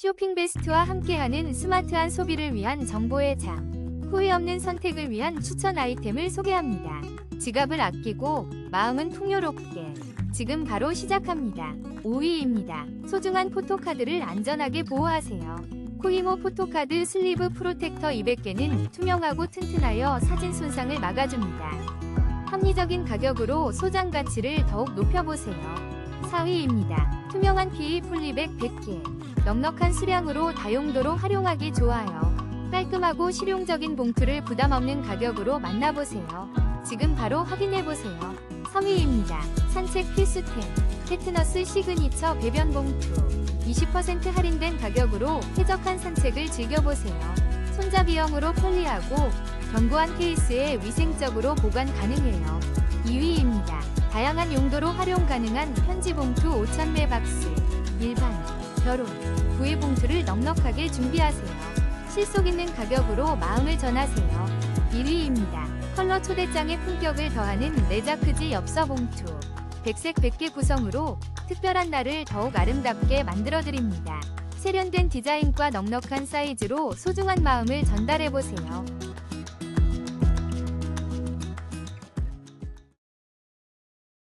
쇼핑 베스트와 함께하는 스마트한 소비를 위한 정보의 장. 후회 없는 선택을 위한 추천 아이템을 소개합니다. 지갑을 아끼고 마음은 풍요롭게. 지금 바로 시작합니다. 5위입니다. 소중한 포토카드를 안전하게 보호하세요. 코이모 포토카드 슬리브 프로텍터 200개는 투명하고 튼튼하여 사진 손상을 막아줍니다. 합리적인 가격으로 소장 가치를 더욱 높여보세요. 4위입니다. 투명한 PE 폴리백 100개. 넉넉한 수량으로 다용도로 활용하기 좋아요. 깔끔하고 실용적인 봉투를 부담 없는 가격으로 만나보세요. 지금 바로 확인해보세요. 3위입니다. 산책 필수템. 테트너스 시그니처 배변 봉투. 20% 할인된 가격으로 쾌적한 산책을 즐겨보세요. 손잡이형으로 편리하고 견고한 케이스에 위생적으로 보관 가능해요. 2위입니다. 다양한 용도로 활용 가능한 편지 봉투 5,000매 박스. 일반, 결혼, 구애 봉투를 넉넉하게 준비하세요. 실속 있는 가격으로 마음을 전하세요. 1위입니다. 컬러 초대장의 품격을 더하는 레자크지 엽서 봉투. 백색 100개 구성으로 특별한 날을 더욱 아름답게 만들어드립니다. 세련된 디자인과 넉넉한 사이즈로 소중한 마음을 전달해보세요.